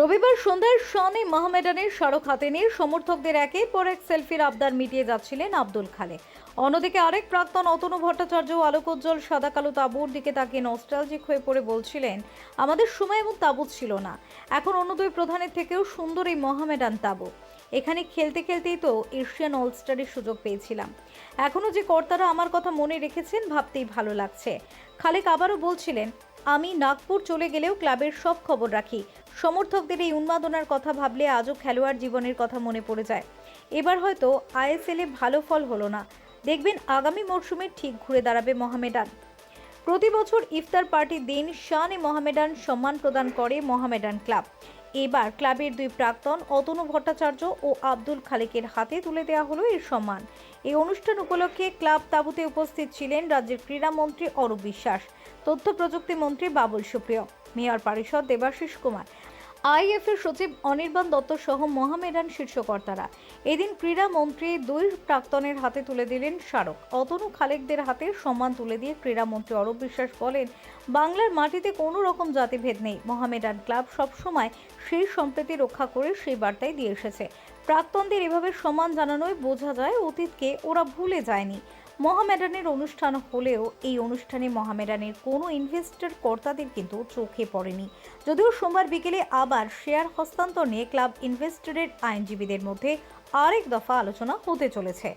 রবিবার সন্ধ্যায় শনি মোহামেডানের সড়ক হাতে নিয়ে সমর্থকদের একের পর এক সেলফির আবদার মিটিয়ে যাচ্ছিলেন আব্দুল খালে অন্যদিকে আরেক প্রাক্তন অতনু ভট্টাচার্য আলোকোজ্জ্বল সাদা কালো তাঁবুর দিকে তাকিয়ে নস্টালজিক হয়ে পড়ে বলছিলেন, আমাদের সময় এমন তাঁবু ছিল না। এখন অন্য দুই প্রধানের থেকেও সুন্দর এই মহামেডান তাঁবু। এখানে খেলতে খেলতেই তো এশিয়ান অলস্টারের সুযোগ পেয়েছিলাম। এখনও যে কর্তারা আমার কথা মনে রেখেছেন ভাবতেই ভালো লাগছে। খালেক আবারও বলছিলেন আমি নাগপুর চলে গেলেও ক্লাবের সব খবর রাখি। সমর্থকদের এই উন্মাদনার কথা ভাবলে আজও খেলোয়াড় জীবনের কথা মনে পড়ে যায়। এবার হয়তো আইএসএলে ভালো ফল হলো না। দেখবেন আগামী মরশুমে ঠিক ঘুরে দাঁড়াবে মোহামেডান। প্রতি বছর ইফতার পার্টির দিন শান এ মোহামেডান সম্মান প্রদান করে মোহামেডান ক্লাব। এবার ক্লাবের দুই প্রাক্তন অতনু ভট্টাচার্য ও আব্দুল খালেকের হাতে তুলে দেওয়া হলো এর সম্মান। এই অনুষ্ঠান উপলক্ষে ক্লাব তাঁবুতে উপস্থিত ছিলেন রাজ্যের ক্রীড়ামন্ত্রী অরূপ বিশ্বাস। তথ্য প্রযুক্তি মন্ত্রী বাবুল সুপ্রিয়, মেয়র পরিষদ দেবাশিস কুমার আইএফের সচিব অনির্বাণ দত্ত সহ মহামেডান শীর্ষকর্তারা এদিন ক্রীড়া মন্ত্রী দুই প্রাক্তনের হাতে তুলে দিলেন স্মারক। অতনু খালেকদের হাতে সম্মান তুলে দিয়ে ক্রীড়ামন্ত্রী অরূপ বিশ্বাস বলেন, বাংলার মাটিতে কোনো রকম জাতিভেদ নেই। মহামেডান ক্লাব সবসময় সেই সম্প্রীতি রক্ষা করে সেই বার্তাই দিয়ে এসেছে। প্রাক্তনদের এভাবে সম্মান জানানোয় বোঝা যায় অতীতকে, ওরা ভুলে যায়নি। মহামেডানের অনুষ্ঠান হলেও এই অনুষ্ঠানে মহামেডানের কোনো ইনভেস্টর কর্তাদের কিন্তু চোখে পড়েনি। যদিও সোমবার বিকেলে আবার শেয়ার হস্তান্তর নিয়ে ক্লাব ইনভেস্টরের আইনজীবীদের মধ্যে আরেক দফা আলোচনা হতে চলেছে।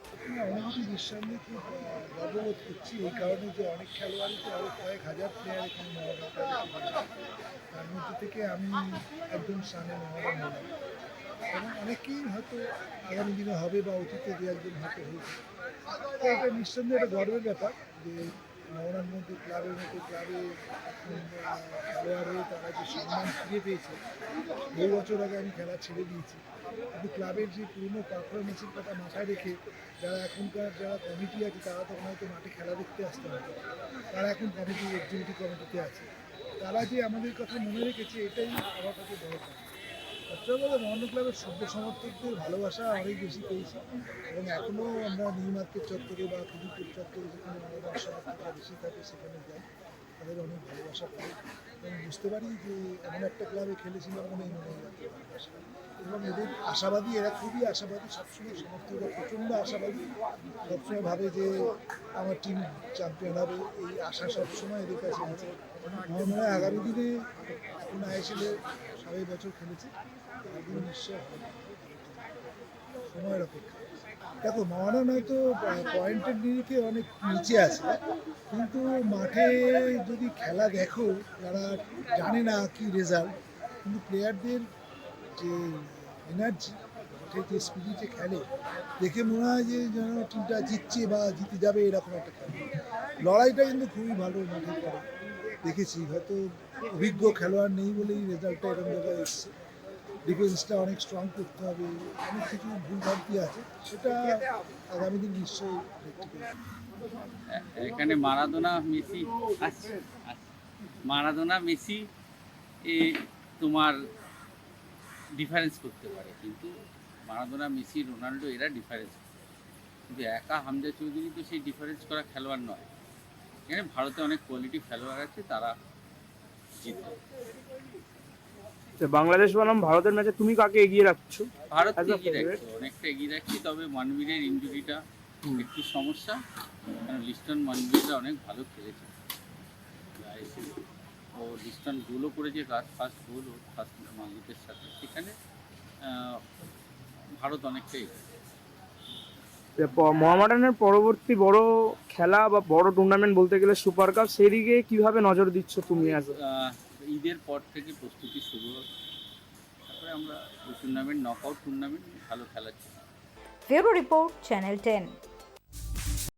এবং অনেকেই হয়তো আগামী দিনে হবে বা অতীতে দু একজন হয়তো হয়েছে। এটা নিঃসন্দেহে একটা গর্বের ব্যাপার যে মধ্যে ক্লাবের মধ্যে ক্লাবে তারা যে সম্মান ফিরে পেয়েছে, বহু বছর আগে আমি খেলা ছেড়ে দিয়েছি। কিন্তু ক্লাবের যে পুরনো পারফরমেন্সের কথা মাথায় রেখে যারা এখনকার যারা কমিটি আছে, তারা তখন হয়তো মাঠে খেলা দেখতে আসতে হবে তারা এখন কমিটি এক্সিকিউটিভ কমিটিতে আছে। তারা যে আমাদের কথা মনে রেখেছে, এটাই আমার কাছে বড় সবচেয়ে বড় ক্লাবের সভ্য সমর্থকদের ভালোবাসা অনেক বেশি পেয়েছি। এবং এখনও আমরা নিউ মার্কেট চত্বরে বা খিদিপুর চত্বরে যেখানে আমাদের বেশি থাকে, সেখানে যাই। তাদের অনেক ভালোবাসা পাই এবং বুঝতে পারি যে এমন একটা ক্লাবে খেলেছিলাম মনে এবং এদের আশাবাদী, এরা খুবই আশাবাদী, সবসময় সমর্থকরা প্রচণ্ড আশাবাদী। সবসময় ভাবে যে আমার টিম চ্যাম্পিয়ন হবে, এই আশা সবসময় এদের কাছে আছে। আমার মনে হয় আগামী দিনে এখন আইএসএলে সবাই বছর খেলেছে নিশ্চয় সময়ের অপেক্ষা দেখো মহারান হয়তো পয়েন্টের নিরিখে অনেক নিচে আছে। কিন্তু মাঠে যদি খেলা দেখো, যারা জানে না কি রেজাল্ট কিন্তু প্লেয়ারদের যে এনার্জি মাঠে যে স্পিরিটে খেলে, দেখে মনে হয় যে যেন টিমটা জিতছে বা জিতে যাবে, এরকম একটা খেলা। লড়াইটা কিন্তু খুবই ভালো মাঠে দেখেছি, হয়তো অভিজ্ঞ খেলোয়াড় নেই বলেই রেজাল্টটা এরকম জায়গায় এসছে। ডিফেন্সটা অনেক স্ট্রং করতে হবে, অনেক কিছু ভুল ভ্রান্তি আছে, সেটা আগামী দিন নিশ্চয়ই এখানে মারাদোনা, মেসি। মারাদোনা, মেসি, এ তোমার ডিফারেন্স করতে পারে, কিন্তু মারাদোনা, মেসি, রোনাল্ডো, এরা ডিফারেন্স কিন্তু একা হামজা চৌধুরী তো সেই ডিফারেন্স করা খেলোয়াড় নয়। এখানে ভারতে অনেক কোয়ালিটি খেলোয়াড় আছে, তারা জিতবে। তো বাংলাদেশ বনাম ভারতের ম্যাচে তুমি কাকে এগিয়ে রাখছো? ভারত এগিয়ে? রাখছে অনেকটা এগিয়ে রাখছি তবে মানবীরের ইঞ্জুরিটা। একটু সমস্যা কারণ লিস্টন মানবীররা অনেক ভালো খেলেছে। ও লিস্টন গোলও করেছে কাজ ফার্স্ট গোল ও ফার্স্ট মালদ্বীপের সাথে। সেখানে ভারত অনেকটাই যে প- পরবর্তী বড় খেলা বা বড় টুর্নামেন্ট বলতে গেলে সুপার কাপ সেই দিকে কীভাবে নজর দিচ্ছ তুমি আজ ঈদের পর থেকে প্রস্তুতি শুরু হবে আমরা টুর্নামেন্ট নক আউট টুর্নামেন্ট ভালো খেলাচ্ছি ব্যুরো রিপোর্ট চ্যানেল টেন